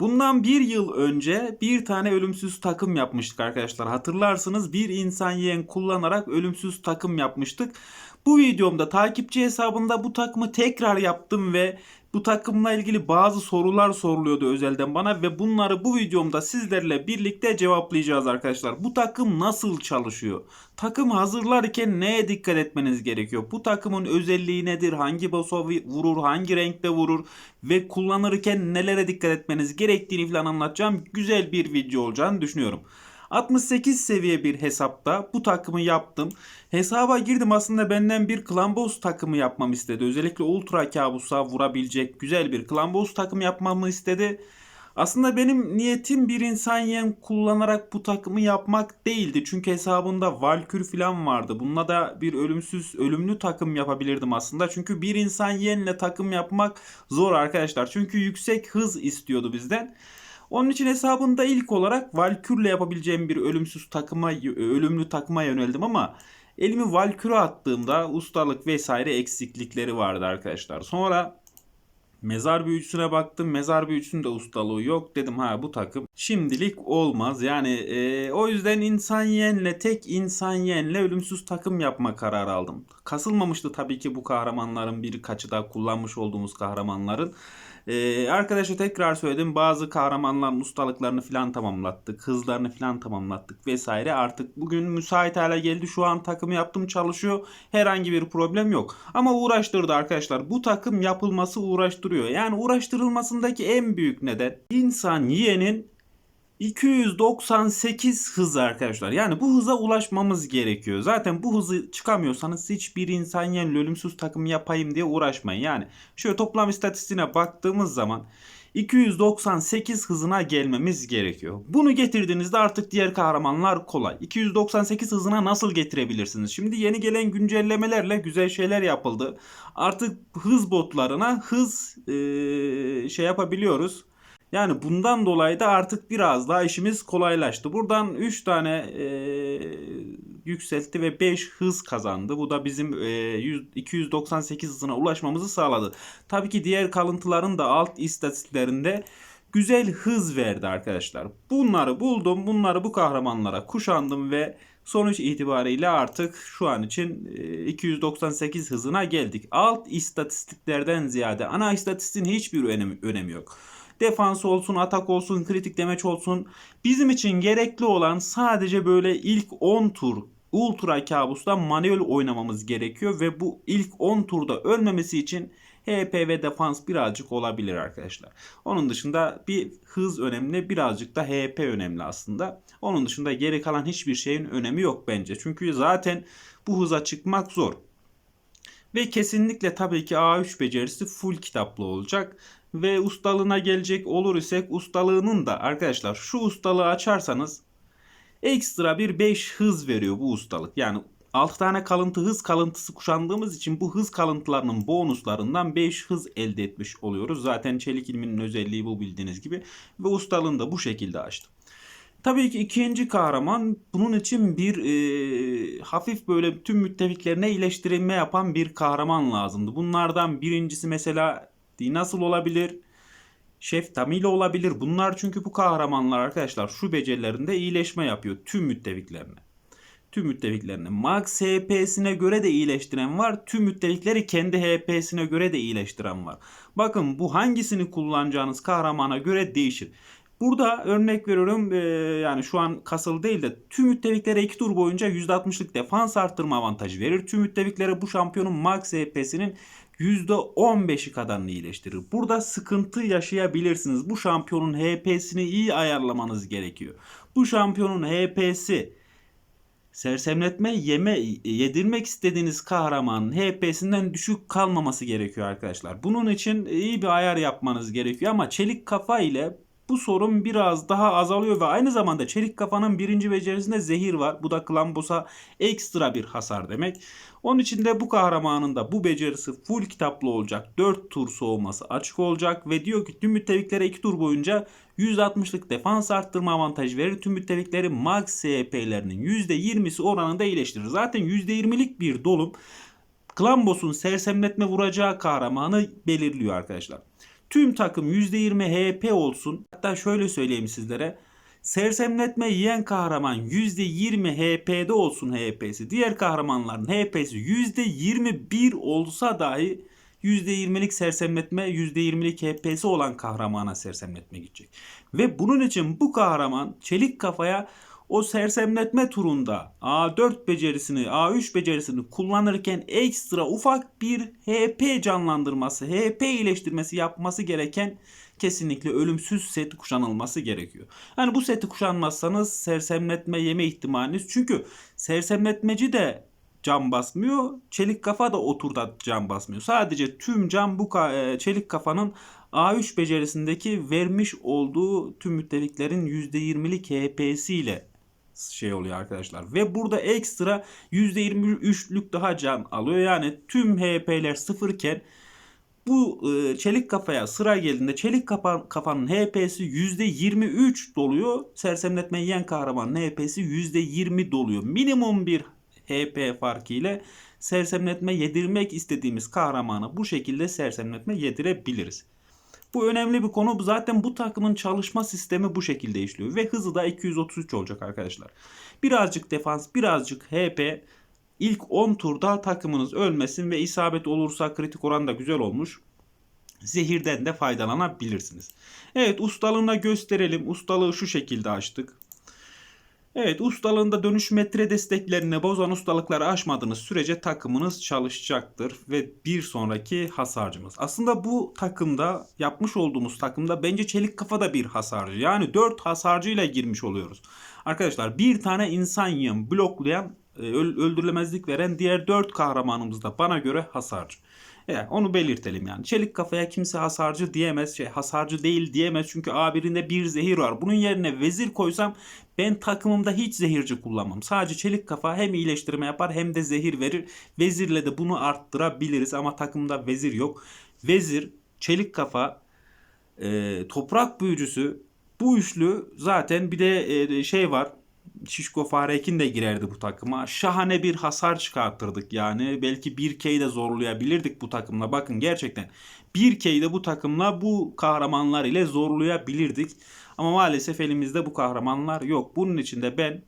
Bundan bir yıl önce bir tane ölümsüz takım yapmıştık arkadaşlar. Hatırlarsınız bir insan yeğen kullanarak ölümsüz takım yapmıştık. Bu videomda takipçi hesabında bu takımı tekrar yaptım ve bu takımla ilgili bazı sorular soruluyordu özelden bana ve bunları bu videomda sizlerle birlikte cevaplayacağız arkadaşlar. Bu takım nasıl çalışıyor? Takım hazırlarken neye dikkat etmeniz gerekiyor? Bu takımın özelliği nedir? Hangi boss'a vurur? Hangi renkte vurur? Ve kullanırken nelere dikkat etmeniz gerektiğini falan anlatacağım. Güzel bir video olacağını düşünüyorum. 68 seviye bir hesapta bu takımı yaptım. Hesaba girdim aslında benden bir Klambos takımı yapmamı istedi. Özellikle Ultra Kabus'a vurabilecek güzel bir Klambos takımı yapmamı istedi. Aslında benim niyetim bir insan yem kullanarak bu takımı yapmak değildi. Çünkü hesabında Valkür falan vardı. Bununla da bir ölümsüz, ölümlü takım yapabilirdim aslında. Çünkü bir insan yenle takım yapmak zor arkadaşlar. Çünkü yüksek hız istiyordu bizden. Onun için hesabında ilk olarak Valkür'le yapabileceğim bir ölümsüz takıma, ölümlü takıma yöneldim ama elimi Valkür'e attığımda ustalık vesaire eksiklikleri vardı arkadaşlar. Sonra Mezar büyücüsüne baktım. Mezar büyücüsünün ustalığı yok. Dedim ha bu takım şimdilik olmaz. Yani e, o yüzden insan yenle tek insan yenle ölümsüz takım yapma kararı aldım. Kasılmamıştı tabii ki bu kahramanların birkaçı da kullanmış olduğumuz kahramanların. Ee, arkadaşa tekrar söyledim bazı kahramanların ustalıklarını falan tamamlattık. Hızlarını falan tamamlattık vesaire. Artık bugün müsait hale geldi. Şu an takımı yaptım çalışıyor. Herhangi bir problem yok. Ama uğraştırdı arkadaşlar. Bu takım yapılması uğraştırıyor. Yani uğraştırılmasındaki en büyük neden insan yiyenin 298 hız arkadaşlar. Yani bu hıza ulaşmamız gerekiyor. Zaten bu hızı çıkamıyorsanız hiçbir insan yenili ölümsüz takım yapayım diye uğraşmayın. Yani şöyle toplam istatistiğine baktığımız zaman 298 hızına gelmemiz gerekiyor. Bunu getirdiğinizde artık diğer kahramanlar kolay. 298 hızına nasıl getirebilirsiniz? Şimdi yeni gelen güncellemelerle güzel şeyler yapıldı. Artık hız botlarına hız ee, şey yapabiliyoruz yani bundan dolayı da artık biraz daha işimiz kolaylaştı. Buradan 3 tane e, yükseltti ve 5 hız kazandı. Bu da bizim e, 100, 298 hızına ulaşmamızı sağladı. Tabii ki diğer kalıntıların da alt istatistiklerinde güzel hız verdi arkadaşlar. Bunları buldum. Bunları bu kahramanlara kuşandım ve sonuç itibariyle artık şu an için 298 hızına geldik. Alt istatistiklerden ziyade ana istatistiğin hiçbir önemi, önemi yok. Defans olsun, atak olsun, kritik demeç olsun. Bizim için gerekli olan sadece böyle ilk 10 tur Ultra Kabus'ta manuel oynamamız gerekiyor ve bu ilk 10 turda ölmemesi için HP ve defans birazcık olabilir arkadaşlar. Onun dışında bir hız önemli, birazcık da HP önemli aslında. Onun dışında geri kalan hiçbir şeyin önemi yok bence. Çünkü zaten bu hıza çıkmak zor. Ve kesinlikle tabii ki A3 becerisi full kitaplı olacak. Ve ustalığına gelecek olur isek ustalığının da arkadaşlar şu ustalığı açarsanız ekstra bir 5 hız veriyor bu ustalık. Yani 6 tane kalıntı hız kalıntısı kuşandığımız için bu hız kalıntılarının bonuslarından 5 hız elde etmiş oluyoruz. Zaten çelik ilminin özelliği bu bildiğiniz gibi. Ve ustalığını da bu şekilde açtım. Tabii ki ikinci kahraman bunun için bir e, hafif böyle tüm müttefiklerine iyileştirilme yapan bir kahraman lazımdı. Bunlardan birincisi mesela nasıl olabilir? Şef Tamile olabilir. Bunlar çünkü bu kahramanlar arkadaşlar şu becerilerinde iyileşme yapıyor tüm müttefiklerine. Tüm müttefiklerine. Max HP'sine göre de iyileştiren var. Tüm müttefikleri kendi HP'sine göre de iyileştiren var. Bakın bu hangisini kullanacağınız kahramana göre değişir. Burada örnek veriyorum e, yani şu an kasıl değil de tüm müttefiklere 2 tur boyunca %60'lık defans arttırma avantajı verir. Tüm müttefiklere bu şampiyonun max HP'sinin %15'i kadarını iyileştirir. Burada sıkıntı yaşayabilirsiniz. Bu şampiyonun HP'sini iyi ayarlamanız gerekiyor. Bu şampiyonun HP'si sersemletme yeme yedirmek istediğiniz kahramanın HP'sinden düşük kalmaması gerekiyor arkadaşlar. Bunun için iyi bir ayar yapmanız gerekiyor ama çelik kafa ile bu sorun biraz daha azalıyor ve aynı zamanda çelik kafanın birinci becerisinde zehir var. Bu da Klambos'a ekstra bir hasar demek. Onun için de bu kahramanın da bu becerisi full kitaplı olacak. 4 tur soğuması açık olacak ve diyor ki tüm müttefiklere 2 tur boyunca 160'lık defans arttırma avantajı verir. Tüm müttefikleri max CHP'lerinin %20'si oranında iyileştirir. Zaten %20'lik bir dolum Klambos'un sersemletme vuracağı kahramanı belirliyor arkadaşlar. Tüm takım %20 HP olsun. Hatta şöyle söyleyeyim sizlere. Sersemletme yiyen kahraman %20 HP'de olsun HP'si. Diğer kahramanların HP'si %21 olsa dahi %20'lik sersemletme, %20'lik HP'si olan kahramana sersemletme gidecek. Ve bunun için bu kahraman çelik kafaya o sersemletme turunda A4 becerisini, A3 becerisini kullanırken ekstra ufak bir HP canlandırması, HP iyileştirmesi yapması gereken kesinlikle ölümsüz seti kuşanılması gerekiyor. Yani bu seti kuşanmazsanız sersemletme yeme ihtimaliniz çünkü sersemletmeci de cam basmıyor. Çelik kafa da oturda cam basmıyor. Sadece tüm cam bu ka- e, çelik kafanın A3 becerisindeki vermiş olduğu tüm müttefiklerin %20'lik HP'siyle şey oluyor arkadaşlar. Ve burada ekstra %23'lük daha can alıyor. Yani tüm HP'ler sıfırken bu e, çelik kafaya sıra geldiğinde çelik kafa, kafanın HP'si %23 doluyor. Sersemletme yiyen kahramanın HP'si %20 doluyor. Minimum bir HP farkı ile sersemletme yedirmek istediğimiz kahramanı bu şekilde sersemletme yedirebiliriz. Bu önemli bir konu. Zaten bu takımın çalışma sistemi bu şekilde işliyor. Ve hızı da 233 olacak arkadaşlar. Birazcık defans, birazcık HP. İlk 10 turda takımınız ölmesin ve isabet olursa kritik oran da güzel olmuş. Zehirden de faydalanabilirsiniz. Evet ustalığını da gösterelim. Ustalığı şu şekilde açtık. Evet ustalığında dönüş metre desteklerini bozan ustalıkları aşmadığınız sürece takımınız çalışacaktır ve bir sonraki hasarcımız. Aslında bu takımda yapmış olduğumuz takımda bence çelik kafa da bir hasarcı. Yani 4 hasarcıyla girmiş oluyoruz. Arkadaşlar bir tane insan yiyen bloklayan e, öldürülemezlik veren diğer 4 kahramanımız da bana göre hasarcı. Yani onu belirtelim yani. Çelik kafaya kimse hasarcı diyemez. Şey, hasarcı değil diyemez çünkü A1'inde bir zehir var. Bunun yerine vezir koysam ben takımımda hiç zehirci kullanmam. Sadece çelik kafa hem iyileştirme yapar hem de zehir verir. Vezirle de bunu arttırabiliriz ama takımda vezir yok. Vezir, çelik kafa, e, toprak büyücüsü bu üçlü zaten bir de e, şey var. Şişko Farekin de girerdi bu takıma. Şahane bir hasar çıkarttırdık yani. Belki 1K'yi de zorlayabilirdik bu takımla. Bakın gerçekten 1K'yi de bu takımla bu kahramanlar ile zorlayabilirdik. Ama maalesef elimizde bu kahramanlar yok. Bunun için de ben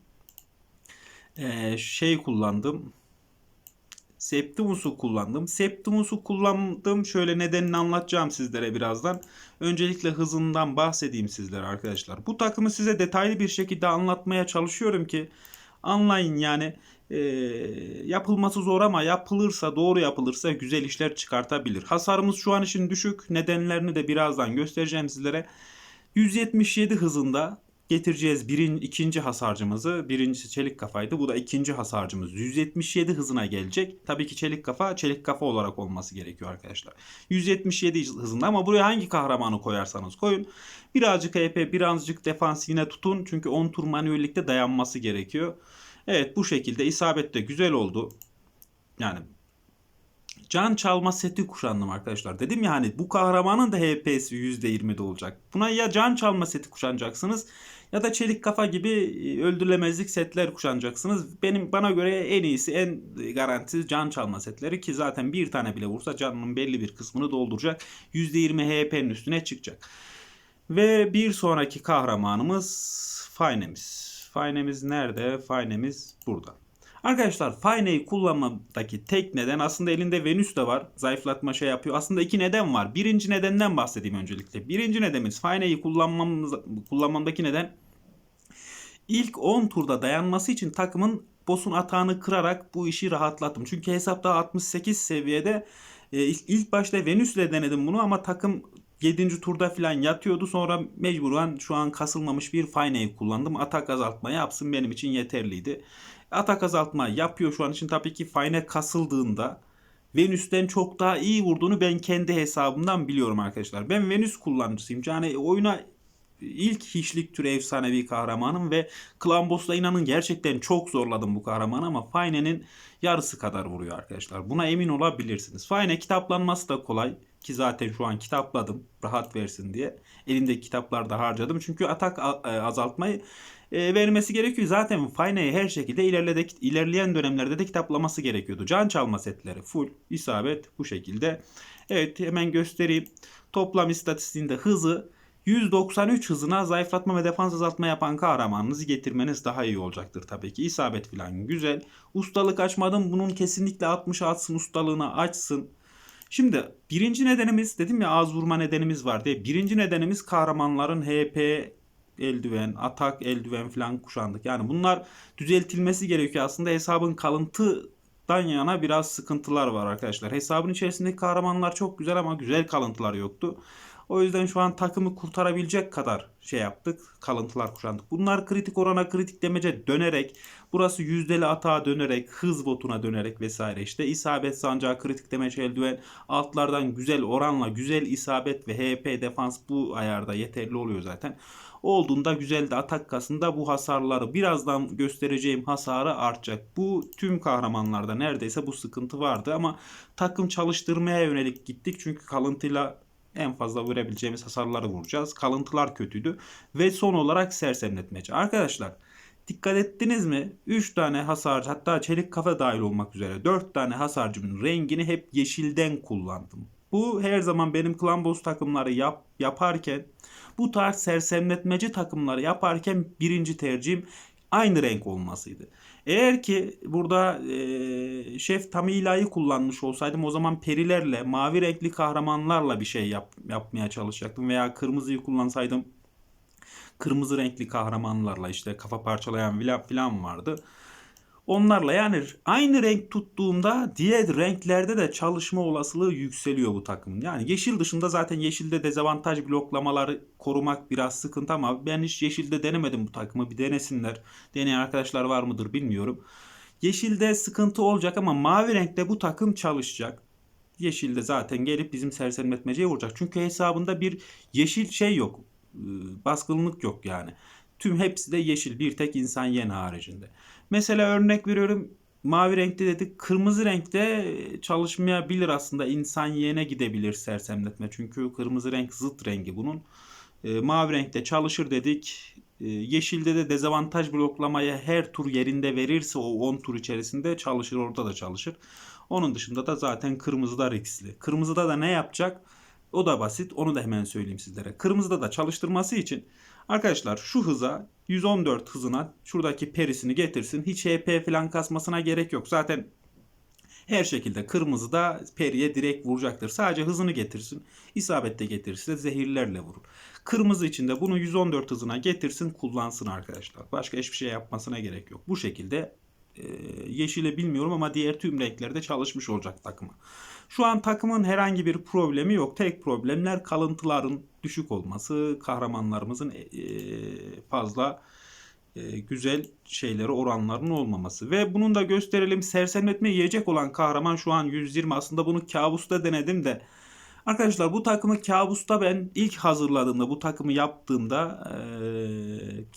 ee, şey kullandım. Septimus'u kullandım. Septimus'u kullandım. Şöyle nedenini anlatacağım sizlere birazdan. Öncelikle hızından bahsedeyim sizlere arkadaşlar. Bu takımı size detaylı bir şekilde anlatmaya çalışıyorum ki anlayın yani e, yapılması zor ama yapılırsa doğru yapılırsa güzel işler çıkartabilir. Hasarımız şu an için düşük. Nedenlerini de birazdan göstereceğim sizlere. 177 hızında getireceğiz birin, ikinci hasarcımızı. Birincisi çelik kafaydı. Bu da ikinci hasarcımız. 177 hızına gelecek. Tabii ki çelik kafa çelik kafa olarak olması gerekiyor arkadaşlar. 177 hızında ama buraya hangi kahramanı koyarsanız koyun. Birazcık HP birazcık defans yine tutun. Çünkü 10 tur manuellikte dayanması gerekiyor. Evet bu şekilde isabet de güzel oldu. Yani can çalma seti kuşandım arkadaşlar. Dedim ya hani bu kahramanın da HP'si %20'de olacak. Buna ya can çalma seti kuşanacaksınız ya da çelik kafa gibi e, öldürülemezlik setler kuşanacaksınız. Benim bana göre en iyisi en garantisi can çalma setleri ki zaten bir tane bile vursa canının belli bir kısmını dolduracak. %20 HP'nin üstüne çıkacak. Ve bir sonraki kahramanımız Faynemiz. Faynemiz nerede? Faynemiz burada. Arkadaşlar Faine'yi kullanmadaki tek neden aslında elinde Venüs de var. Zayıflatma şey yapıyor. Aslında iki neden var. Birinci nedenden bahsedeyim öncelikle. Birinci nedenimiz Faine'yi kullanmamız, kullanmamdaki neden ilk 10 turda dayanması için takımın boss'un atağını kırarak bu işi rahatlattım. Çünkü hesapta 68 seviyede e, ilk başta Venüs'le denedim bunu ama takım 7. turda falan yatıyordu. Sonra mecburen şu an kasılmamış bir Faine'yi kullandım. Atak azaltma yapsın benim için yeterliydi. Atak azaltma yapıyor şu an için tabii ki Fine kasıldığında Venüs'ten çok daha iyi vurduğunu ben kendi hesabımdan biliyorum arkadaşlar. Ben Venüs kullanıcısıyım. Yani oyuna ilk hiçlik türü efsanevi kahramanım ve Boss'la inanın gerçekten çok zorladım bu kahramanı ama Fine'nin yarısı kadar vuruyor arkadaşlar. Buna emin olabilirsiniz. Fine kitaplanması da kolay ki zaten şu an kitapladım rahat versin diye. Elimdeki kitaplarda harcadım. Çünkü atak azaltmayı e, vermesi gerekiyor. Zaten Fine'yi her şekilde ilerledik, ilerleyen dönemlerde de kitaplaması gerekiyordu. Can çalma setleri full isabet bu şekilde. Evet hemen göstereyim. toplam istatistiğinde hızı 193 hızına zayıflatma ve defans azaltma yapan kahramanınızı getirmeniz daha iyi olacaktır tabii ki. İsabet falan güzel. Ustalık açmadım. Bunun kesinlikle 60 atsın ustalığını açsın. Şimdi birinci nedenimiz dedim ya az vurma nedenimiz var diye. Birinci nedenimiz kahramanların HP eldiven, atak eldiven falan kuşandık. Yani bunlar düzeltilmesi gerekiyor. Aslında hesabın kalıntıdan yana biraz sıkıntılar var arkadaşlar. Hesabın içerisindeki kahramanlar çok güzel ama güzel kalıntılar yoktu. O yüzden şu an takımı kurtarabilecek kadar şey yaptık. Kalıntılar kuşandık. Bunlar kritik orana kritik demece dönerek burası yüzdeli atağa dönerek hız botuna dönerek vesaire işte isabet sancağı kritik demece eldiven altlardan güzel oranla güzel isabet ve HP defans bu ayarda yeterli oluyor zaten. Olduğunda güzel de atak kasında bu hasarları birazdan göstereceğim hasarı artacak. Bu tüm kahramanlarda neredeyse bu sıkıntı vardı ama takım çalıştırmaya yönelik gittik. Çünkü kalıntıyla en fazla vurabileceğimiz hasarları vuracağız. Kalıntılar kötüydü. Ve son olarak sersemletmece. Arkadaşlar dikkat ettiniz mi? 3 tane hasarcı hatta çelik kafa dahil olmak üzere 4 tane hasarcımın rengini hep yeşilden kullandım. Bu her zaman benim klan boss takımları yap, yaparken bu tarz sersemletmeci takımları yaparken birinci tercihim aynı renk olmasıydı. Eğer ki burada e, Şef Tamila'yı kullanmış olsaydım o zaman perilerle, mavi renkli kahramanlarla bir şey yap, yapmaya çalışacaktım. Veya kırmızıyı kullansaydım kırmızı renkli kahramanlarla işte kafa parçalayan filan vardı. Onlarla yani aynı renk tuttuğumda diğer renklerde de çalışma olasılığı yükseliyor bu takımın. Yani yeşil dışında zaten yeşilde dezavantaj bloklamaları korumak biraz sıkıntı ama ben hiç yeşilde denemedim bu takımı. Bir denesinler. Deneyen arkadaşlar var mıdır bilmiyorum. Yeşilde sıkıntı olacak ama mavi renkte bu takım çalışacak. Yeşilde zaten gelip bizim sersemletmeceye vuracak. Çünkü hesabında bir yeşil şey yok. Baskınlık yok yani. Tüm hepsi de yeşil. Bir tek insan yen haricinde. Mesela örnek veriyorum mavi renkte dedik. Kırmızı renkte çalışmayabilir aslında. İnsan yeğene gidebilir sersemletme. Çünkü kırmızı renk zıt rengi bunun. E, mavi renkte çalışır dedik. E, yeşilde de dezavantaj bloklamaya her tur yerinde verirse o 10 tur içerisinde çalışır. Orada da çalışır. Onun dışında da zaten kırmızıda riskli. Kırmızıda da ne yapacak? O da basit. Onu da hemen söyleyeyim sizlere. Kırmızıda da çalıştırması için arkadaşlar şu hıza 114 hızına şuradaki perisini getirsin. Hiç HP falan kasmasına gerek yok. Zaten her şekilde kırmızıda periye direkt vuracaktır. Sadece hızını getirsin. İsabette getirirse zehirlerle vurur. Kırmızı için de bunu 114 hızına getirsin kullansın arkadaşlar. Başka hiçbir şey yapmasına gerek yok. Bu şekilde yeşile bilmiyorum ama diğer tüm renklerde çalışmış olacak takımı. Şu an takımın herhangi bir problemi yok. Tek problemler kalıntıların düşük olması, kahramanlarımızın e, fazla e, güzel şeyleri oranlarının olmaması. Ve bunun da gösterelim sersemletme yiyecek olan kahraman şu an 120 aslında bunu kabusta denedim de Arkadaşlar bu takımı kabusta ben ilk hazırladığımda bu takımı yaptığımda e,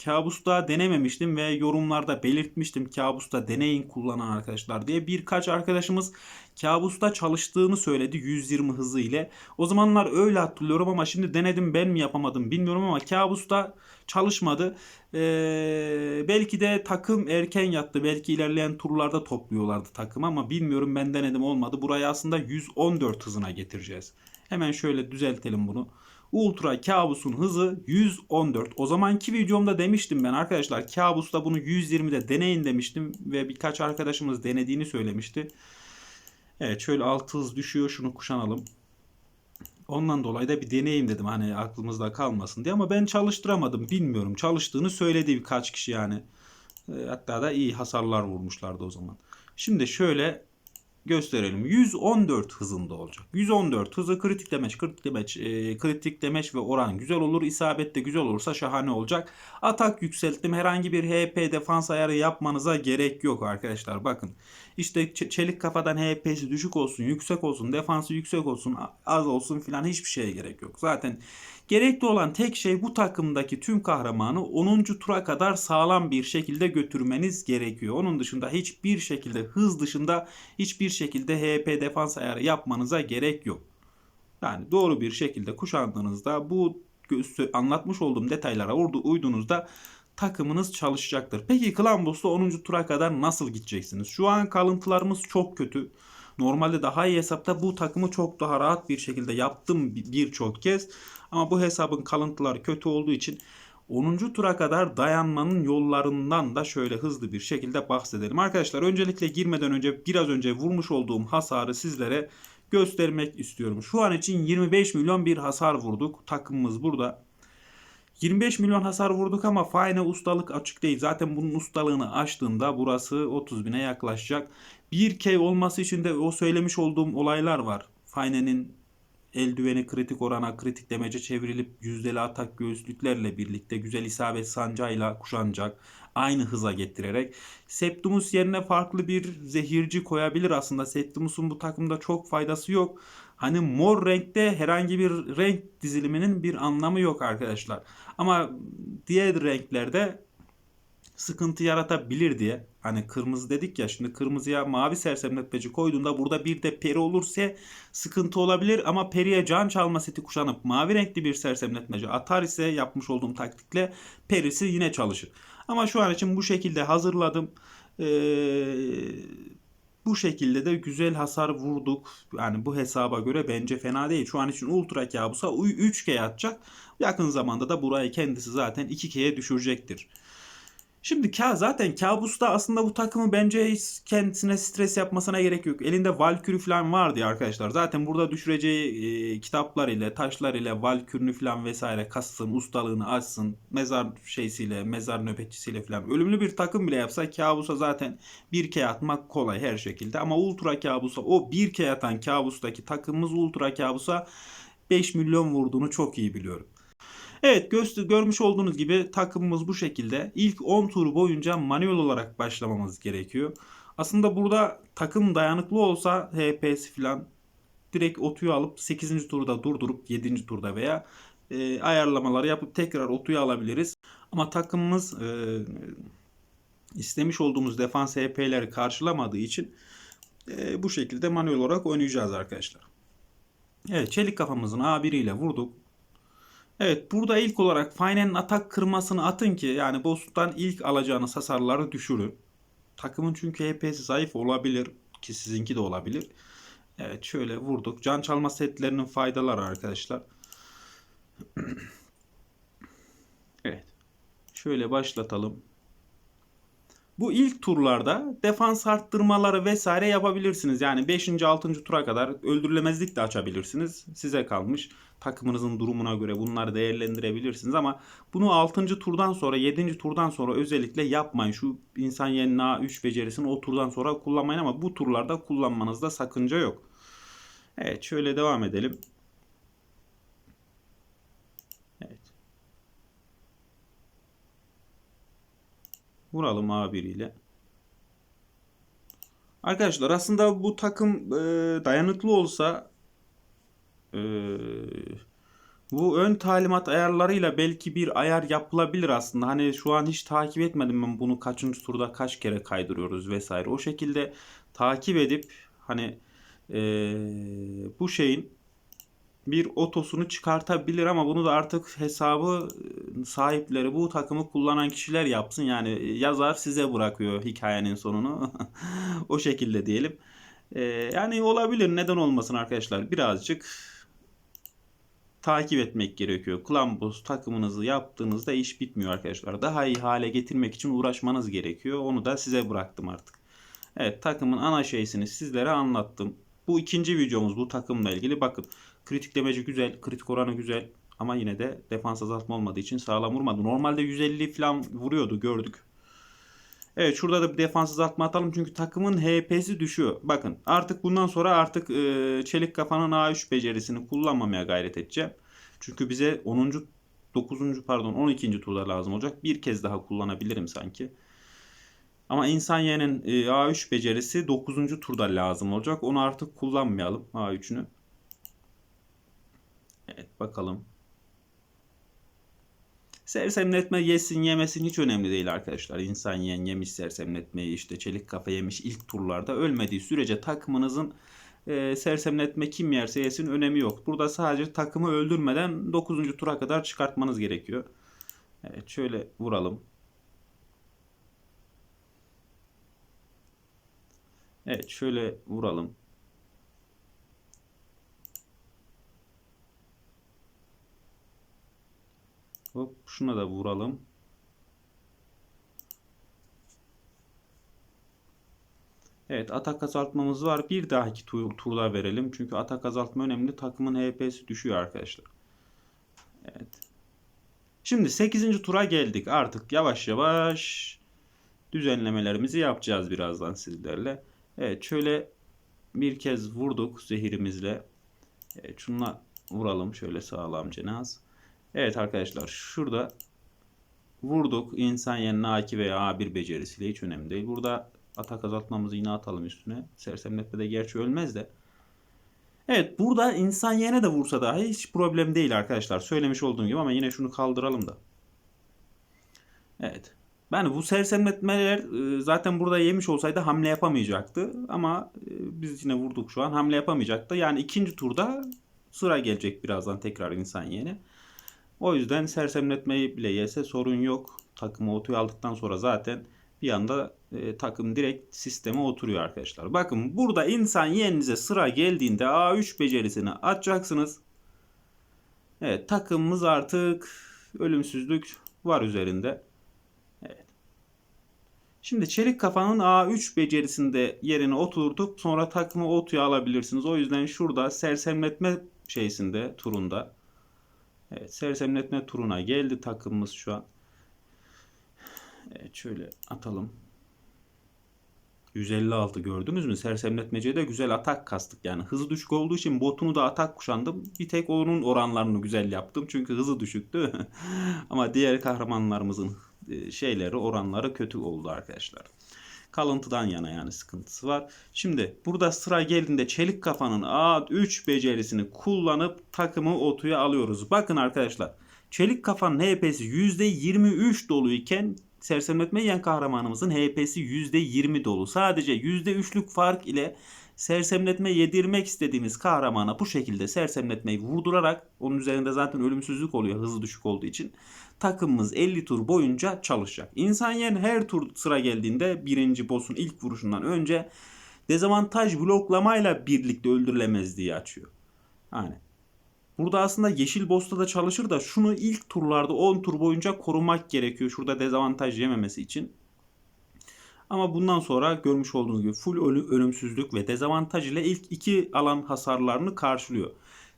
kabusta denememiştim ve yorumlarda belirtmiştim kabusta deneyin kullanan arkadaşlar diye birkaç arkadaşımız kabusta çalıştığını söyledi 120 hızı ile. O zamanlar öyle hatırlıyorum ama şimdi denedim ben mi yapamadım bilmiyorum ama kabusta çalışmadı. Ee, belki de takım erken yattı. Belki ilerleyen turlarda topluyorlardı takım ama bilmiyorum ben denedim olmadı. Burayı aslında 114 hızına getireceğiz. Hemen şöyle düzeltelim bunu. Ultra kabusun hızı 114. O zamanki videomda demiştim ben arkadaşlar kabusta bunu 120'de deneyin demiştim ve birkaç arkadaşımız denediğini söylemişti. Evet şöyle 6 hız düşüyor şunu kuşanalım. Ondan dolayı da bir deneyim dedim hani aklımızda kalmasın diye ama ben çalıştıramadım bilmiyorum. Çalıştığını söyledi birkaç kişi yani. Hatta da iyi hasarlar vurmuşlardı o zaman. Şimdi şöyle gösterelim. 114 hızında olacak. 114 hızı kritik demeç, kritik demeç, e, kritik demeç ve oran güzel olur. İsabet de güzel olursa şahane olacak. Atak yükselttim. Herhangi bir HP defans ayarı yapmanıza gerek yok arkadaşlar. Bakın. İşte çelik kafadan HP'si düşük olsun, yüksek olsun, defansı yüksek olsun, az olsun filan hiçbir şeye gerek yok. Zaten gerekli olan tek şey bu takımdaki tüm kahramanı 10. tura kadar sağlam bir şekilde götürmeniz gerekiyor. Onun dışında hiçbir şekilde hız dışında hiçbir şekilde HP defans ayarı yapmanıza gerek yok. Yani doğru bir şekilde kuşandığınızda bu anlatmış olduğum detaylara uyduğunuzda takımınız çalışacaktır. Peki Clan Boss'ta 10. tura kadar nasıl gideceksiniz? Şu an kalıntılarımız çok kötü. Normalde daha iyi hesapta bu takımı çok daha rahat bir şekilde yaptım bir- birçok kez. Ama bu hesabın kalıntıları kötü olduğu için 10. tura kadar dayanmanın yollarından da şöyle hızlı bir şekilde bahsedelim. Arkadaşlar öncelikle girmeden önce biraz önce vurmuş olduğum hasarı sizlere göstermek istiyorum. Şu an için 25 milyon bir hasar vurduk. Takımımız burada. 25 milyon hasar vurduk ama Fine ustalık açık değil. Zaten bunun ustalığını açtığında burası 30 bine yaklaşacak. 1K olması için de o söylemiş olduğum olaylar var. Fine'nin eldiveni kritik orana kritik demece çevrilip yüzdeli atak göğüslüklerle birlikte güzel isabet sancayla kuşanacak. Aynı hıza getirerek. Septimus yerine farklı bir zehirci koyabilir aslında. Septimus'un bu takımda çok faydası yok. Hani mor renkte herhangi bir renk diziliminin bir anlamı yok arkadaşlar. Ama diğer renklerde sıkıntı yaratabilir diye. Hani kırmızı dedik ya şimdi kırmızıya mavi sersemletmeci koyduğunda burada bir de peri olursa sıkıntı olabilir ama periye can çalma seti kuşanıp mavi renkli bir sersemletmeci atar ise yapmış olduğum taktikle perisi yine çalışır. Ama şu an için bu şekilde hazırladım. Ee, bu şekilde de güzel hasar vurduk. Yani bu hesaba göre bence fena değil. Şu an için Ultra Kabus'a 3K atacak. Yakın zamanda da burayı kendisi zaten 2K'ye düşürecektir. Şimdi ka zaten Kabus'ta aslında bu takımı bence hiç kendisine stres yapmasına gerek yok. Elinde Valkyrie falan vardı ya arkadaşlar. Zaten burada düşüreceği e, kitaplar ile, taşlar ile Valkyrie'ni falan vesaire kassın, ustalığını açsın. Mezar şeysiyle, mezar nöbetçisiyle falan. Ölümlü bir takım bile yapsa Kabus'a zaten 1K atmak kolay her şekilde. Ama Ultra Kabus'a o 1K atan Kabus'taki takımımız Ultra Kabus'a 5 milyon vurduğunu çok iyi biliyorum. Evet görmüş olduğunuz gibi takımımız bu şekilde. İlk 10 tur boyunca manuel olarak başlamamız gerekiyor. Aslında burada takım dayanıklı olsa HP'si falan direkt otuyu alıp 8. turda durdurup 7. turda veya e, ayarlamaları yapıp tekrar otuyu alabiliriz. Ama takımımız e, istemiş olduğumuz defans HP'leri karşılamadığı için e, bu şekilde manuel olarak oynayacağız arkadaşlar. Evet çelik kafamızın A1 ile vurduk. Evet burada ilk olarak Fine'nin atak kırmasını atın ki yani boss'tan ilk alacağınız hasarları düşürün. Takımın çünkü HP'si zayıf olabilir ki sizinki de olabilir. Evet şöyle vurduk. Can çalma setlerinin faydaları arkadaşlar. evet. Şöyle başlatalım. Bu ilk turlarda defans arttırmaları vesaire yapabilirsiniz. Yani 5. 6. tura kadar öldürülemezlik de açabilirsiniz. Size kalmış. Takımınızın durumuna göre bunları değerlendirebilirsiniz ama bunu 6. turdan sonra 7. turdan sonra özellikle yapmayın. Şu insan yenine A3 becerisini o turdan sonra kullanmayın ama bu turlarda kullanmanızda sakınca yok. Evet şöyle devam edelim. Evet. Vuralım A1 ile. Arkadaşlar aslında bu takım e, dayanıklı olsa e, bu ön talimat ayarlarıyla belki bir ayar yapılabilir aslında. Hani şu an hiç takip etmedim ben bunu kaçıncı turda kaç kere kaydırıyoruz vesaire. O şekilde takip edip hani e, bu şeyin bir otosunu çıkartabilir ama bunu da artık hesabı e, sahipleri bu takımı kullanan kişiler yapsın. Yani yazar size bırakıyor hikayenin sonunu. o şekilde diyelim. Ee, yani olabilir neden olmasın arkadaşlar. Birazcık takip etmek gerekiyor. Klambus takımınızı yaptığınızda iş bitmiyor arkadaşlar. Daha iyi hale getirmek için uğraşmanız gerekiyor. Onu da size bıraktım artık. Evet takımın ana şeysini sizlere anlattım. Bu ikinci videomuz bu takımla ilgili. Bakın kritiklemeci güzel, kritik oranı güzel. Ama yine de defans azaltma olmadığı için sağlam vurmadı. Normalde 150 falan vuruyordu gördük. Evet şurada da bir defans azaltma atalım çünkü takımın HP'si düşüyor. Bakın artık bundan sonra artık e, çelik kafanın A3 becerisini kullanmamaya gayret edeceğim. Çünkü bize 10. 9. pardon 12. turda lazım olacak. Bir kez daha kullanabilirim sanki. Ama insan yenin e, A3 becerisi 9. turda lazım olacak. Onu artık kullanmayalım A3'ünü. Evet bakalım. Sersemletme yesin yemesin hiç önemli değil arkadaşlar. İnsan yiyen yemiş sersemletmeyi işte çelik kafa yemiş ilk turlarda ölmediği sürece takımınızın e, sersemletme kim yerse yesin önemi yok. Burada sadece takımı öldürmeden 9. tura kadar çıkartmanız gerekiyor. Evet şöyle vuralım. Evet şöyle vuralım. Hop şuna da vuralım. Evet atak azaltmamız var. Bir dahaki tur, turda verelim. Çünkü atak azaltma önemli. Takımın HP'si düşüyor arkadaşlar. Evet. Şimdi 8. tura geldik. Artık yavaş yavaş düzenlemelerimizi yapacağız birazdan sizlerle. Evet şöyle bir kez vurduk zehirimizle. Evet, şununla vuralım şöyle sağlamca naz. Evet arkadaşlar şurada vurduk. İnsan yenine A2 veya A1 becerisiyle hiç önemli değil. Burada atak azaltmamızı yine atalım üstüne. Sersemletme de gerçi ölmez de. Evet burada insan yene de vursa dahi hiç problem değil arkadaşlar. Söylemiş olduğum gibi ama yine şunu kaldıralım da. Evet. Yani bu sersemletmeler e, zaten burada yemiş olsaydı hamle yapamayacaktı. Ama e, biz yine vurduk şu an hamle yapamayacaktı. Yani ikinci turda sıra gelecek birazdan tekrar insan yeni. O yüzden sersemletmeyi bile yese sorun yok. Takımı otuyu aldıktan sonra zaten bir anda e, takım direkt sisteme oturuyor arkadaşlar. Bakın burada insan yeğeninize sıra geldiğinde A3 becerisini atacaksınız. Evet takımımız artık ölümsüzlük var üzerinde. Evet. Şimdi çelik kafanın A3 becerisinde yerine oturtup sonra takımı otuya alabilirsiniz. O yüzden şurada sersemletme şeysinde turunda. Evet sersemletme turuna geldi takımımız şu an. Evet şöyle atalım. 156 gördünüz mü? Sersemletmecede güzel atak kastık. Yani hızı düşük olduğu için botunu da atak kuşandım. Bir tek onun oranlarını güzel yaptım. Çünkü hızı düşüktü. Ama diğer kahramanlarımızın e, şeyleri oranları kötü oldu arkadaşlar. Kalıntıdan yana yani sıkıntısı var. Şimdi burada sıra geldiğinde çelik kafanın A3 becerisini kullanıp takımı otuya alıyoruz. Bakın arkadaşlar. Çelik kafanın HP'si %23 doluyken sersemletme yiyen kahramanımızın HP'si %20 dolu. Sadece %3'lük fark ile sersemletme yedirmek istediğimiz kahramana bu şekilde sersemletmeyi vurdurarak onun üzerinde zaten ölümsüzlük oluyor hızı düşük olduğu için takımımız 50 tur boyunca çalışacak. İnsan yen her tur sıra geldiğinde birinci boss'un ilk vuruşundan önce dezavantaj bloklamayla birlikte öldürülemez diye açıyor. Yani Burada aslında yeşil boss'ta da çalışır da şunu ilk turlarda 10 tur boyunca korumak gerekiyor. Şurada dezavantaj yememesi için. Ama bundan sonra görmüş olduğunuz gibi full ölümsüzlük ve dezavantaj ile ilk iki alan hasarlarını karşılıyor.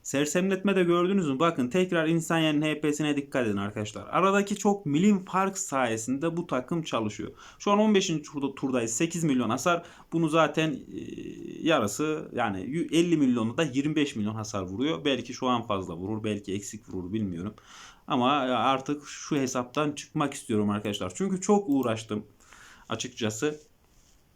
Sersemletme de gördünüz mü? Bakın tekrar insan yani HP'sine dikkat edin arkadaşlar. Aradaki çok milim fark sayesinde bu takım çalışıyor. Şu an 15. turda, turdayız. 8 milyon hasar. Bunu zaten e, yarısı yani 50 milyonu da 25 milyon hasar vuruyor. Belki şu an fazla vurur. Belki eksik vurur bilmiyorum. Ama artık şu hesaptan çıkmak istiyorum arkadaşlar. Çünkü çok uğraştım açıkçası.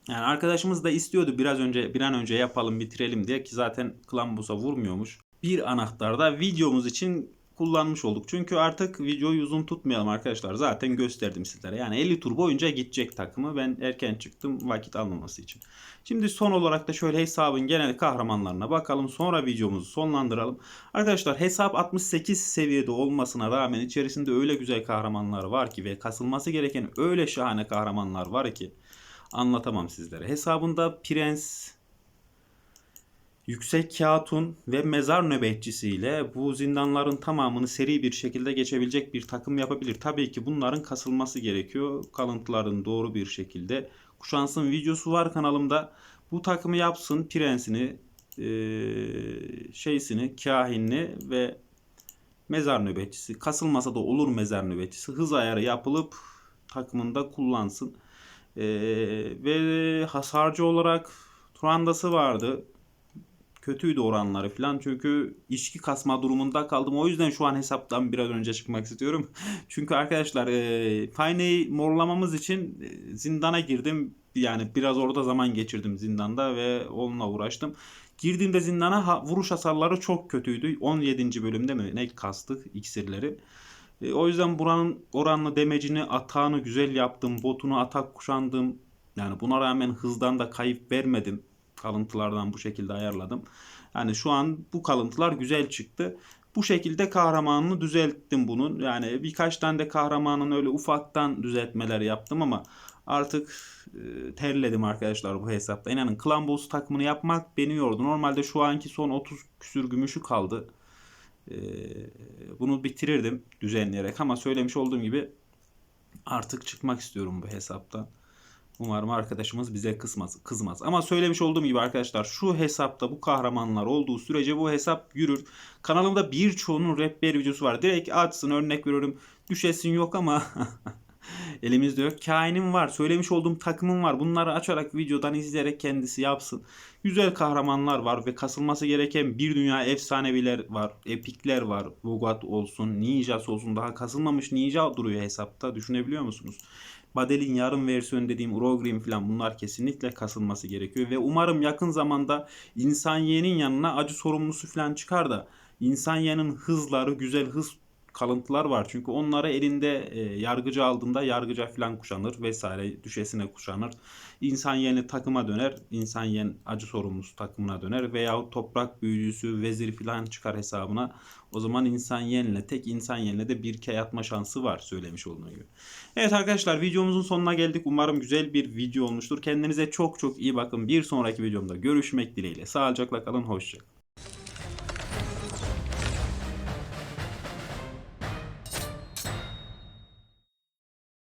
Yani arkadaşımız da istiyordu biraz önce bir an önce yapalım bitirelim diye ki zaten Klambus'a vurmuyormuş bir anahtarda videomuz için kullanmış olduk. Çünkü artık videoyu uzun tutmayalım arkadaşlar. Zaten gösterdim sizlere. Yani 50 tur boyunca gidecek takımı. Ben erken çıktım vakit almaması için. Şimdi son olarak da şöyle hesabın genel kahramanlarına bakalım. Sonra videomuzu sonlandıralım. Arkadaşlar hesap 68 seviyede olmasına rağmen içerisinde öyle güzel kahramanlar var ki ve kasılması gereken öyle şahane kahramanlar var ki anlatamam sizlere. Hesabında Prens, Yüksek Hatun ve Mezar Nöbetçisiyle bu zindanların tamamını seri bir şekilde geçebilecek bir takım yapabilir. Tabii ki bunların kasılması gerekiyor. Kalıntıların doğru bir şekilde. Kuşansın videosu var kanalımda. Bu takımı yapsın. Prensini, şeysini, kahinini ve mezar nöbetçisi. Kasılmasa da olur mezar nöbetçisi. Hız ayarı yapılıp takımında kullansın. ve hasarcı olarak Turandası vardı kötüydü oranları falan. Çünkü içki kasma durumunda kaldım. O yüzden şu an hesaptan biraz önce çıkmak istiyorum. Çünkü arkadaşlar e, Fine'yi morlamamız için e, zindana girdim. Yani biraz orada zaman geçirdim zindanda ve onunla uğraştım. Girdiğimde zindana ha, vuruş hasarları çok kötüydü. 17. bölümde mi ne kastık iksirleri. E, o yüzden buranın oranlı demecini, atağını güzel yaptım. Botunu atak kuşandım. Yani buna rağmen hızdan da kayıp vermedim kalıntılardan bu şekilde ayarladım. Yani şu an bu kalıntılar güzel çıktı. Bu şekilde kahramanını düzelttim bunun. Yani birkaç tane de kahramanın öyle ufaktan düzeltmeler yaptım ama artık e, terledim arkadaşlar bu hesapta. İnanın Clan Boss takımını yapmak beni yordu. Normalde şu anki son 30 küsür gümüşü kaldı. Ee, bunu bitirirdim düzenleyerek ama söylemiş olduğum gibi artık çıkmak istiyorum bu hesaptan. Umarım arkadaşımız bize kızmaz, kızmaz. Ama söylemiş olduğum gibi arkadaşlar şu hesapta bu kahramanlar olduğu sürece bu hesap yürür. Kanalımda birçoğunun rehber videosu var. Direkt açsın örnek veriyorum. Düşesin yok ama elimizde yok. Kainim var. Söylemiş olduğum takımım var. Bunları açarak videodan izleyerek kendisi yapsın. Güzel kahramanlar var ve kasılması gereken bir dünya efsaneviler var. Epikler var. Vogat olsun, Ninjas olsun. Daha kasılmamış Ninja duruyor hesapta. Düşünebiliyor musunuz? Badel'in yarım versiyonu dediğim Urogrim falan bunlar kesinlikle kasılması gerekiyor. Ve umarım yakın zamanda insan yeğenin yanına acı sorumlusu falan çıkar da insan yeğenin hızları güzel hız kalıntılar var. Çünkü onları elinde e, yargıcı aldığında yargıca falan kuşanır vesaire düşesine kuşanır. İnsan yeğeni takıma döner. insan yeğen acı sorumlusu takımına döner. Veyahut toprak büyücüsü vezir falan çıkar hesabına. O zaman insan yeğenle tek insan yeğenle de bir kere atma şansı var söylemiş olduğum gibi. Evet arkadaşlar videomuzun sonuna geldik. Umarım güzel bir video olmuştur. Kendinize çok çok iyi bakın. Bir sonraki videomda görüşmek dileğiyle. Sağlıcakla kalın. Hoşçakalın.